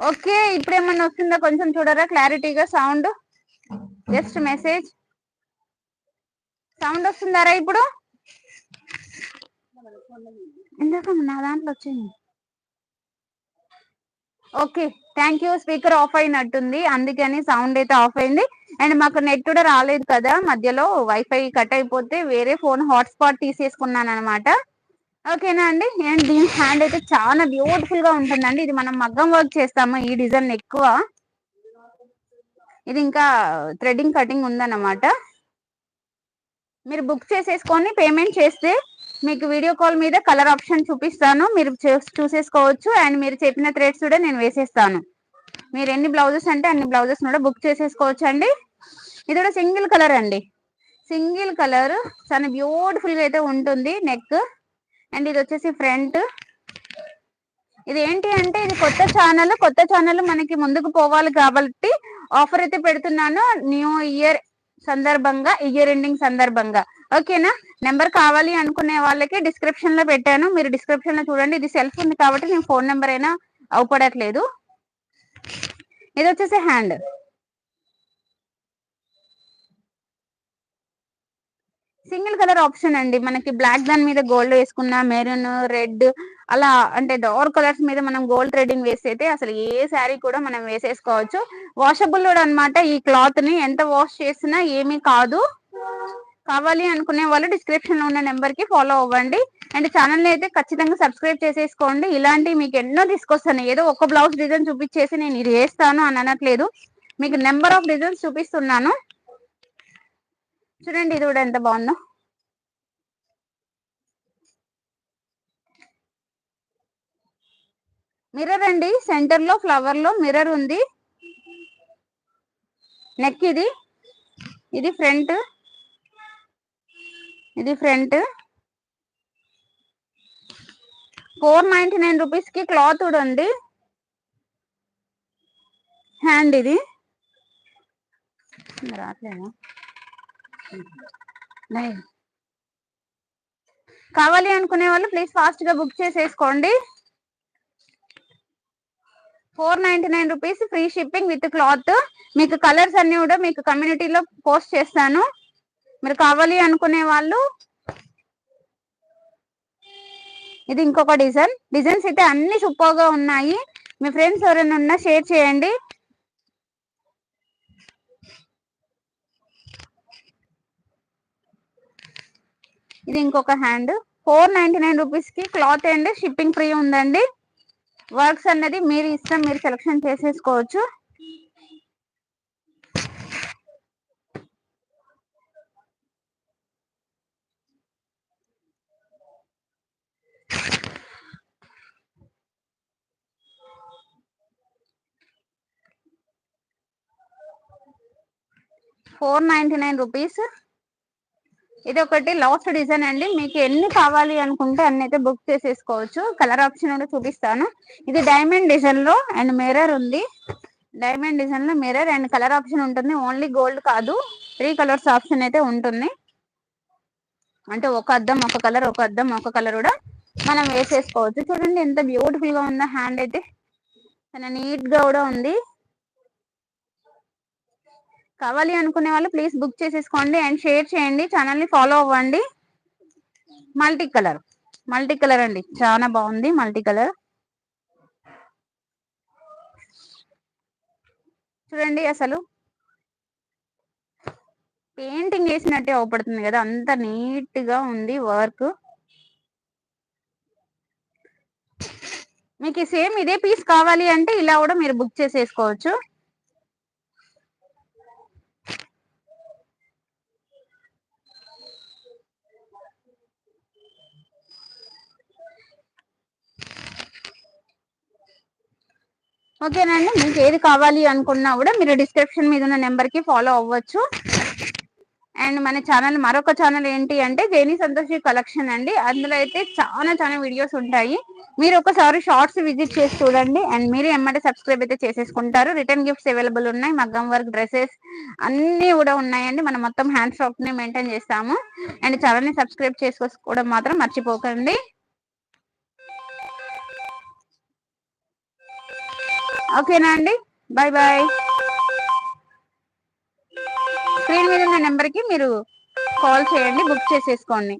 Okay ఇప్పుడు ఏమన్నా వస్తుందా? కొంచెం చూడరా? క్లారిటీగా సౌండ్? Just message. సౌండ్ వస్తుందారా ఇప్పుడు? ఇందాక నా దాంట్లో వచ్చింది. Okay thank you. Speaker off అయినట్టుంది. అందుకని సౌండ్ అయితే ఆఫ్ అయింది. అండ్ మాకు నెట్ కూడా రాలేదు కదా మధ్యలో. వైఫై కట్ అయిపోతే వేరే ఫోన్ హాట్స్పాట్ తీసేసుకున్నాను అనమాట ఓకేనా అండి? అండ్ దీని హ్యాండ్ అయితే చాలా బ్యూటిఫుల్గా ఉంటుందండి. ఇది మనం మగ్గం వర్క్ చేస్తాము. ఈ డిజైన్ ఎక్కువ. ఇది ఇంకా థ్రెడింగ్ కటింగ్ ఉందన్నమాట. మీరు బుక్ చేసేసుకొని పేమెంట్ చేస్తే మీకు వీడియో కాల్ మీద కలర్ ఆప్షన్ చూపిస్తాను. మీరు చూ- చూసేసుకోవచ్చు. అండ్ మీరు చెప్పిన థ్రెడ్స్ కూడా నేను వేసేస్తాను. మీరు ఎన్ని బ్లౌజెస్ అంటే అన్ని బ్లౌజెస్ కూడా బుక్ చేసేసుకోవచ్చు అండి. ఇది కూడా సింగిల్ కలర్ అండి. సింగిల్ కలర్ చాలా బ్యూటిఫుల్గా అయితే ఉంటుంది. నెక్ అండ్ ఇది వచ్చేసి ఫ్రంట్. ఇది ఏంటి అంటే ఇది కొత్త ఛానల్ కొత్త ఛానల్ మనకి ముందుకు పోవాలి కాబట్టి ఆఫర్ అయితే పెడుతున్నాను. న్యూ ఇయర్ సందర్భంగా ఇయర్ ఎండింగ్ సందర్భంగా. ఓకేనా నెంబర్ కావాలి అనుకునే వాళ్ళకి డిస్క్రిప్షన్లో పెట్టాను. మీరు డిస్క్రిప్షన్లో చూడండి. ఇది సెల్ఫ్ ఉంది కాబట్టి నేను ఫోన్ నెంబర్ అయినా అవపడట్లేదు. ఇది వచ్చేసి హ్యాండ్ సింగిల్ కలర్ ఆప్షన్ అండి. మనకి బ్లాక్ దాని మీద గోల్డ్ వేసుకున్న మెరూన్ రెడ్ అలా అంటే డార్క్ కలర్స్ మీద మనం గోల్డ్ థ్రెడింగ్ వేస్తే అసలు ఏ శారీ కూడా మనం వేసేసుకోవచ్చు. వాషబుల్ కూడా అన్నమాట ఈ క్లాత్ని. ఎంత వాష్ చేసినా ఏమీ కాదు. కావాలి అనుకునే వాళ్ళు డిస్క్రిప్షన్లో ఉన్న నెంబర్కి ఫాలో అవ్వండి. అండ్ ఛానల్ని అయితే ఖచ్చితంగా సబ్స్క్రైబ్ చేసేసుకోండి. ఇలాంటి మీకు ఎన్నో తీసుకొస్తాను. ఏదో ఒక బ్లౌజ్ డిజైన్ చూపించేసి నేను ఇది వేస్తాను అని అనట్లేదు. మీకు నెంబర్ ఆఫ్ డిజైన్స్ చూపిస్తున్నాను. చూడండి ఇది కూడా ఎంత బాగుందో. మిర్రర్ అండి సెంటర్లో ఫ్లవర్లో మిర్రర్ ఉంది. నెక్ ఇది. ఇది ఫ్రంట్ ఇది ఫ్రంట్ ఫోర్ నైన్టీ నైన్ రూపీస్కి క్లాత్ కూడా ఉంది. హ్యాండ్ ఇది. రావట్లేదా? కావాలి అనుకునే వాళ్ళు ప్లీజ్ ఫాస్ట్గా బుక్ చేసేసుకోండి. Four ninety nine rupees free shipping with cloth మీకు కలర్స్ అన్ని కూడా మీకు కమ్యూనిటీలో పోస్ట్ చేస్తాను. మీరు కావాలి అనుకునే వాళ్ళు. ఇది ఇంకొక డిజైన్ డిజైన్స్ అయితే అన్ని సూపర్గా ఉన్నాయి. మీ ఫ్రెండ్స్ ఎవరైనా ఉన్నా షేర్ చేయండి. ఇది ఇంకొక హ్యాండ్ ఫోర్ నైన్టీ నైన్ రూపీస్కి క్లాత్ అండ్ షిప్పింగ్ ఫ్రీ ఉందండి. వర్క్స్ అన్నది మీరు ఇష్టం మీరు సెలెక్షన్ చేసేసుకోవచ్చు. ఫోర్ నైన్టీ నైన్ రూపీస్ ఇది ఒకటి లాస్ట్ డిజైన్ అండి. మీకు ఎన్ని కావాలి అనుకుంటే అన్ని అయితే బుక్ చేసేసుకోవచ్చు. కలర్ ఆప్షన్ కూడా చూపిస్తాను. ఇది డైమండ్ డిజైన్లో అండ్ మిర్రర్ ఉంది. డైమండ్ డిజైన్లో మిర్రర్ అండ్ కలర్ ఆప్షన్ ఉంటుంది. ఓన్లీ గోల్డ్ కాదు. త్రీ కలర్స్ ఆప్షన్ అయితే ఉంటుంది. అంటే ఒక అద్దం ఒక కలర్ ఒక అద్దం ఒక కలర్ కూడా మనం వేసేసుకోవచ్చు. చూడండి ఎంత బ్యూటిఫుల్గా ఉందో హ్యాండ్ అయితే. చాలా నీట్గా కూడా ఉంది. కావాలి అనుకునే వాళ్ళు ప్లీజ్ బుక్ చేసేసుకోండి అండ్ షేర్ చేయండి. ఛానల్ని ఫాలో అవ్వండి. మల్టీ కలర్ మల్టీ కలర్ అండి. చాలా బాగుంది మల్టీ కలర్ చూడండి అసలు. పెయింటింగ్ వేసినట్టే అవపడుతుంది కదా. అంత నీట్గా ఉంది వర్క్ మీకు సేమ్ ఇదే పీస్ కావాలి అంటే ఇలా కూడా మీరు బుక్ చేసేసుకోవచ్చు. ఓకేనండి మీకు ఏది కావాలి అనుకున్నా కూడా మీరు డిస్క్రిప్షన్ మీద ఉన్న నెంబర్కి ఫాలో అవ్వచ్చు. అండ్ మన ఛానల్ మరొక ఛానల్ ఏంటి అంటే జైని సంతోషి కలెక్షన్ అండి. అందులో అయితే చాలా చాలా వీడియోస్ ఉంటాయి. మీరు ఒకసారి షార్ట్స్ విజిట్ చేసి చూడండి. అండ్ మీరు ఎమ్మటే సబ్స్క్రైబ్ అయితే చేసేసుకుంటారు. రిటర్న్ గిఫ్ట్స్ అవైలబుల్ ఉన్నాయి. మగ్గం వర్క్ డ్రెస్సెస్ అన్ని కూడా ఉన్నాయండి. మనం మొత్తం హ్యాండ్ని మెయింటైన్ చేస్తాము. అండ్ ఛానల్ని సబ్స్క్రైబ్ చేసుకోవడం మాత్రం మర్చిపోకండి. ఓకేనా అండి? బాయ్ బాయ్ స్క్రీన్ మీద ఉన్న నెంబర్కి మీరు కాల్ చేయండి బుక్ చేసేసుకోండి.